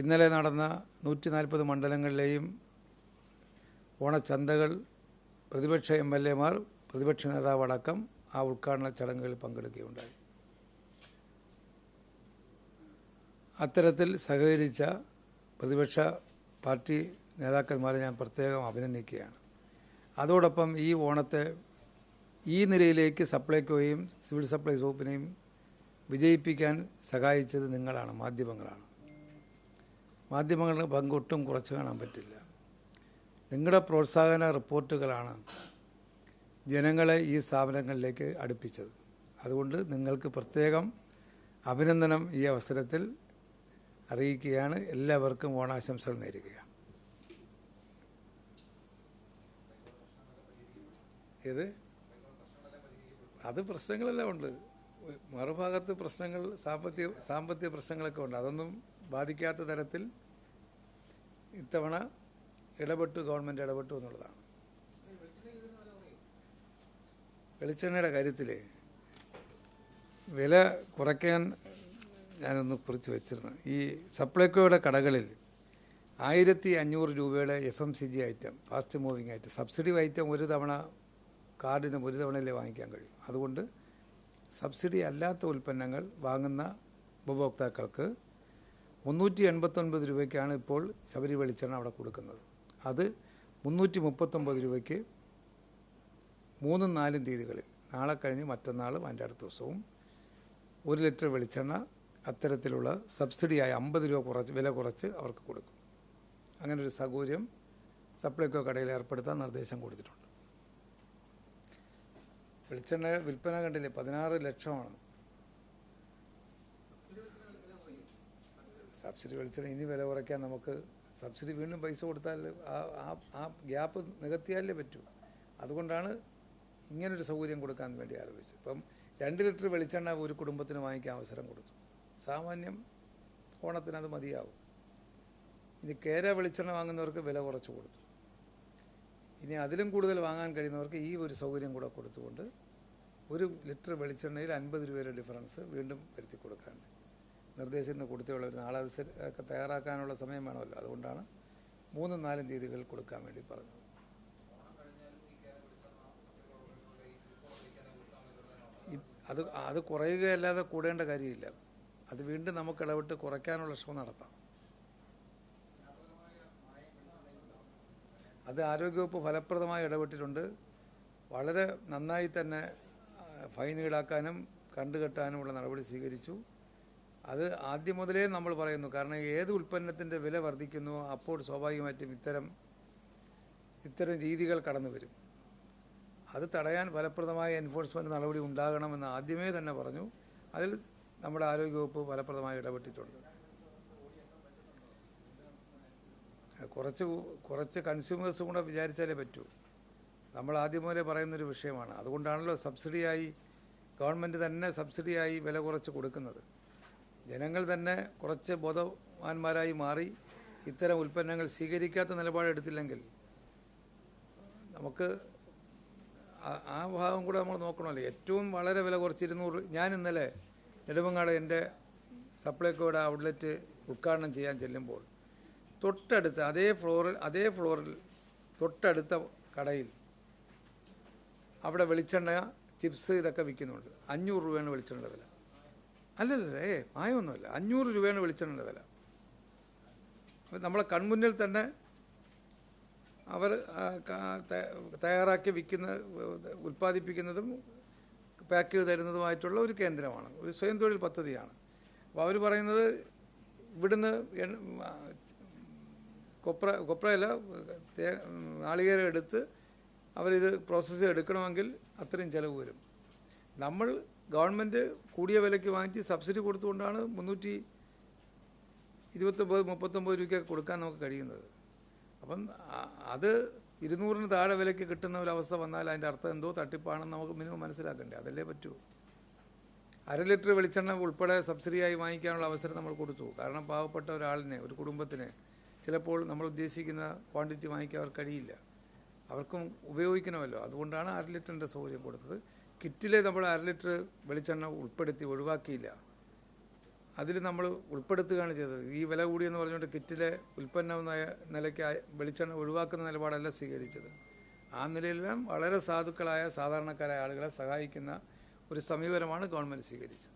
ഇന്നലെ നടന്ന നൂറ്റി നാൽപ്പത് മണ്ഡലങ്ങളിലെയും ഓണച്ചന്തകൾ പ്രതിപക്ഷ എം എൽ എമാർ പ്രതിപക്ഷ നേതാവ് അടക്കം ആ ഉദ്ഘാടന ചടങ്ങുകളിൽ പങ്കെടുക്കുകയുണ്ടായി. അത്തരത്തിൽ സഹകരിച്ച പ്രതിപക്ഷ പാർട്ടി നേതാക്കന്മാരെ ഞാൻ പ്രത്യേകം അഭിനന്ദിക്കുകയാണ്. അതോടൊപ്പം ഈ ഓണത്തെ ഈ നിലയിലേക്ക് സപ്ലൈക്കോയും സിവിൽ സപ്ലൈസ് വകുപ്പിനെയും വിജയിപ്പിക്കാൻ സഹായിച്ചത് നിങ്ങളാണ് മാധ്യമങ്ങളാണ്. മാധ്യമങ്ങളുടെ പങ്കൊട്ടും കുറച്ച് കാണാൻ പറ്റില്ല. നിങ്ങളുടെ പ്രോത്സാഹന റിപ്പോർട്ടുകളാണ് ജനങ്ങളെ ഈ സ്ഥാപനങ്ങളിലേക്ക് അടുപ്പിച്ചത്. അതുകൊണ്ട് നിങ്ങൾക്ക് പ്രത്യേകം അഭിനന്ദനം ഈ അവസരത്തിൽ അറിയിക്കുകയാണ്. എല്ലാവർക്കും ഓണാശംസകൾ നേരുകയാണ്. ഏത്? അത് പ്രശ്നങ്ങളെല്ലാം ഉണ്ട്. മറുഭാഗത്ത് പ്രശ്നങ്ങൾ സാമ്പത്തിക സാമ്പത്തിക പ്രശ്നങ്ങളൊക്കെ ഉണ്ട്. അതൊന്നും ബാധിക്കാത്ത തരത്തിൽ ഇത്തവണ ഇടപെട്ടു ഗവൺമെന്റ് ഇടപെട്ടു എന്നുള്ളതാണ്. വെളിച്ചെണ്ണയുടെ കാര്യത്തിൽ വില കുറയ്ക്കാൻ ഞാനൊന്ന് കുറിച്ച് വെച്ചിരുന്നു. ഈ സപ്ലൈകോയുടെ കടകളിൽ ആയിരത്തി അഞ്ഞൂറ് രൂപയുടെ F M C G item fast moving item subsidy item ഒരു തവണ കാർഡിന് ഒരു തവണയിലേ വാങ്ങിക്കാൻ കഴിയും. അതുകൊണ്ട് സബ്സിഡി അല്ലാത്ത ഉൽപ്പന്നങ്ങൾ വാങ്ങുന്ന ഉപഭോക്താക്കൾക്ക് മുന്നൂറ്റി എൺപത്തൊൻപത് രൂപയ്ക്കാണ് ഇപ്പോൾ ശബരി വെളിച്ചെണ്ണ അവിടെ കൊടുക്കുന്നത്. അത് മുന്നൂറ്റി മുപ്പത്തൊമ്പത് രൂപയ്ക്ക് മൂന്നും നാലും തീയതികളിൽ. നാളെ കഴിഞ്ഞ് മറ്റന്നാളും അതിന്റെ അടുത്ത ദിവസവും ഒരു ലിറ്റർ വെളിച്ചെണ്ണ അത്തരത്തിലുള്ള സബ്സിഡിയായി അമ്പത് രൂപ കുറച്ച് വില കുറച്ച് അവർക്ക് കൊടുക്കും. അങ്ങനെ ഒരു സൗകര്യം സപ്ലൈകോ കടയിൽ ഏർപ്പെടുത്താൻ നിർദ്ദേശം കൊടുത്തിട്ടുണ്ട്. വെളിച്ചെണ്ണ വിൽപ്പന കണ്ടില്ലേ? പതിനാറ് ലക്ഷമാണ്. സബ്സിഡി വെളിച്ചെണ്ണ ഇനി വില കുറയ്ക്കാൻ നമുക്ക് സബ്സിഡി വീണ്ടും പൈസ കൊടുത്താൽ ആ ആ ഗ്യാപ്പ് നികത്തിയാലേ പറ്റൂ. അതുകൊണ്ടാണ് ഇങ്ങനൊരു സൗകര്യം കൊടുക്കാൻ വേണ്ടി ആലോചിച്ചത് ഇപ്പം രണ്ട് ലിറ്റർ വെളിച്ചെണ്ണ ഒരു കുടുംബത്തിന് വാങ്ങിക്കാൻ അവസരം കൊടുത്തു. സാമാന്യം ഓണത്തിന് അത് മതിയാവും. ഇനി കേര വെളിച്ചെണ്ണ വാങ്ങുന്നവർക്ക് വില കുറച്ച് കൊടുത്തു. ഇനി അതിലും കൂടുതൽ വാങ്ങാൻ കഴിയുന്നവർക്ക് ഈ ഒരു സൗകര്യം കൂടെ കൊടുത്തുകൊണ്ട് ഒരു ലിറ്റർ വെളിച്ചെണ്ണയിൽ അൻപത് രൂപയുടെ ഡിഫറൻസ് വീണ്ടും വരുത്തി കൊടുക്കാൻ ഇന്ന് കൊടുത്തുള്ളവർ നാളെ അത് തയ്യാറാക്കാനുള്ള സമയം വേണമല്ലോ. അതുകൊണ്ടാണ് മൂന്നും നാലും തീയതികൾ കൊടുക്കാൻ വേണ്ടി പറഞ്ഞത്. അത് അത് കുറയുകയല്ലാതെ കൂടേണ്ട കാര്യമില്ല. അത് വീണ്ടും നമുക്ക് ഇടപെട്ട് കുറയ്ക്കാനുള്ള ശ്രമം നടത്താം. അത് ആരോഗ്യവകുപ്പ് ഫലപ്രദമായി ഇടപെട്ടിട്ടുണ്ട്. വളരെ നന്നായി തന്നെ ഫൈൻ ഈടാക്കാനും കണ്ടുകെട്ടാനുമുള്ള നടപടി സ്വീകരിച്ചു. അത് ആദ്യം മുതലേ നമ്മൾ പറയുന്നു. കാരണം ഏത് ഉൽപ്പന്നത്തിന്റെ വില വർദ്ധിക്കുന്നു അപ്പോൾ സ്വാഭാവികമായിട്ടും ഇത്തരം ഇത്തരം രീതികൾ കടന്നു വരും. അത് തടയാൻ ഫലപ്രദമായ എൻഫോഴ്സ്മെന്റ് നടപടി ഉണ്ടാകണമെന്ന് ആദ്യമേ തന്നെ പറഞ്ഞു. അതിൽ നമ്മുടെ ആരോഗ്യവകുപ്പ് ഫലപ്രദമായി ഇടപെട്ടിട്ടുണ്ട്. കുറച്ച് കുറച്ച് കൺസ്യൂമേഴ്സും കൂടെ വിചാരിച്ചാലേ പറ്റൂ. നമ്മൾ ആദ്യം മുതലേ പറയുന്നൊരു വിഷയമാണ്. അതുകൊണ്ടാണല്ലോ സബ്സിഡിയായി ഗവൺമെന്റ് തന്നെ സബ്സിഡിയായി വില കുറച്ച് കൊടുക്കുന്നത്. ജനങ്ങൾ തന്നെ കുറച്ച് ബോധവാന്മാരായി മാറി ഇത്തരം ഉൽപ്പന്നങ്ങൾ സ്വീകരിക്കാത്ത നിലപാടെടുത്തില്ലെങ്കിൽ നമുക്ക് ആ- ഭാഗം കൂടെ നമ്മൾ നോക്കണമല്ലോ. ഏറ്റവും വളരെ വില കുറച്ച് ഇരുന്നൂറ് ഞാൻ ഇന്നലെ നെടുമങ്ങാട് എന്റെ സപ്ലൈകോയുടെ ഔട്ട്ലെറ്റ് ഉദ്ഘാടനം ചെയ്യാൻ ചെല്ലുമ്പോൾ തൊട്ടടുത്ത് അതേ ഫ്ലോറിൽ അതേ ഫ്ലോറിൽ തൊട്ടടുത്ത കടയിൽ അവിടെ വെളിച്ചെണ്ണ ചിപ്സ് ഇതൊക്കെ വിൽക്കുന്നുണ്ട്. അഞ്ഞൂറ് രൂപയാണ് വെളിച്ചെണ്ണ വില. അല്ലല്ലേ ഏ മായമൊന്നുമല്ല അഞ്ഞൂറ് രൂപയാണ് വെളിച്ചെണ്ണയുടെ വില. അപ്പം നമ്മളെ കൺമുന്നിൽ തന്നെ അവർ തയ്യാറാക്കി വിൽക്കുന്ന ഉൽപ്പാദിപ്പിക്കുന്നതും പാക്ക് ചെയ്ത് തരുന്നതുമായിട്ടുള്ള ഒരു കേന്ദ്രമാണ്. ഒരു സ്വയം തൊഴിൽ പദ്ധതിയാണ്. അപ്പോൾ അവർ പറയുന്നത് ഇവിടുന്ന് കൊപ്ര കൊപ്രയല്ല നാളികേരം എടുത്ത് അവരിത് പ്രോസസ്സ് ചെയ്ത് എടുക്കണമെങ്കിൽ അത്രയും ചിലവ് വരും. നമ്മൾ ഗവൺമെന്റ് കൂടിയ വിലയ്ക്ക് വാങ്ങിച്ച് സബ്സിഡി കൊടുത്തുകൊണ്ടാണ് മുന്നൂറ്റി ഇരുപത്തൊമ്പത് മുപ്പത്തൊമ്പത് രൂപയ്ക്ക് കൊടുക്കാൻ നമുക്ക് കഴിയുന്നത്. അപ്പം അത് ഇരുന്നൂറിന് താഴെ വിലയ്ക്ക് കിട്ടുന്ന ഒരു അവസ്ഥ വന്നാൽ അതിന്റെ അർത്ഥം എന്തോ തട്ടിപ്പാണെന്ന് നമുക്ക് മിനിമം മനസ്സിലാക്കണ്ടേ? അതല്ലേ പറ്റൂ. അര ലിറ്റർ വെളിച്ചെണ്ണ ഉൾപ്പെടെ സബ്സിഡിയായി വാങ്ങിക്കാനുള്ള അവസരം നമ്മൾ കൊടുത്തു. കാരണം പാവപ്പെട്ട ഒരാളിനെ ഒരു കുടുംബത്തിന് ചിലപ്പോൾ നമ്മൾ ഉദ്ദേശിക്കുന്ന ക്വാണ്ടിറ്റി വാങ്ങിക്കാൻ അവർക്ക് കഴിയില്ല. അവർക്കും ഉപയോഗിക്കണമല്ലോ. അതുകൊണ്ടാണ് അര ലിറ്ററിന്റെ സൗകര്യം കൊടുത്തത്. കിറ്റിലെ നമ്മൾ അര ലിറ്റർ വെളിച്ചെണ്ണ ഉൾപ്പെടുത്തി ഒഴിവാക്കിയില്ല. അതിൽ നമ്മൾ ഉൾപ്പെടുത്തുകയാണ് ചെയ്തത്. ഈ വില കൂടിയെന്ന് പറഞ്ഞുകൊണ്ട് കിറ്റിലെ ഉൽപ്പന്ന എന്ന നിലയ്ക്ക് വെളിച്ചെണ്ണ ഒഴിവാക്കുന്ന നിലപാടല്ല സ്വീകരിച്ചത്. ആ നിലയിലെല്ലാം വളരെ സാധുക്കളായ സാധാരണക്കാരായ ആളുകളെ സഹായിക്കുന്ന ഒരു സമീപനമാണ് ഗവൺമെന്റ് സ്വീകരിച്ചത്.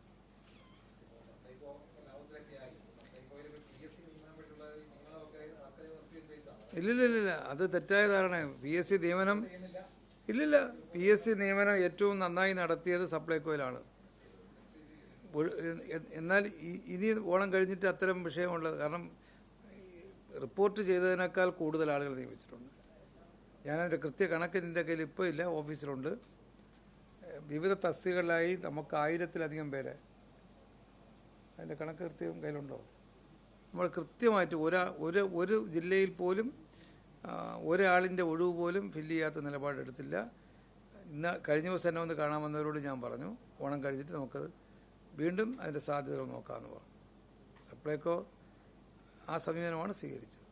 ഇല്ലില്ലില്ല അത് തെറ്റായ ധാരണയാണ്. പി എസ് സി നിയമനം ഇല്ലില്ല പി എസ് സി നിയമനം ഏറ്റവും നന്നായി നടത്തിയത് സപ്ലൈകോയിലാണ്. എന്നാൽ ഇനി ഓണം കഴിഞ്ഞിട്ട് അത്തരം വിഷയമുള്ളത് കാരണം റിപ്പോർട്ട് ചെയ്തതിനേക്കാൾ കൂടുതൽ ആളുകൾ നിയമിച്ചിട്ടുണ്ട്. ഞാനതിന്റെ കൃത്യ കണക്ക് എന്റെ കയ്യിൽ ഇപ്പോൾ ഇല്ല ഓഫീസിലുണ്ട്. വിവിധ തസ്തികളിലായി നമുക്ക് ആയിരത്തിലധികം പേരെ. അതിന്റെ കണക്ക് കൃത്യം കയ്യിലുണ്ടോ? നമ്മൾ കൃത്യമായിട്ട് ഒരാ ഒരു ഒരു ജില്ലയിൽ പോലും ഒരാളിന്റെ ഒഴിവ് പോലും ഫില്ല് ചെയ്യാത്ത നിലപാടെടുത്തില്ല ഇന്ന് കഴിഞ്ഞ ദിവസം തന്നെ വന്ന് കാണാൻ വന്നവരോട് ഞാൻ പറഞ്ഞു ഓണം കഴിഞ്ഞിട്ട് നമുക്ക് വീണ്ടും അതിന്റെ സാധ്യതകൾ നോക്കാമെന്ന് പറഞ്ഞു. സപ്ലൈകോ ആ സമീപനമാണ് സ്വീകരിച്ചത്.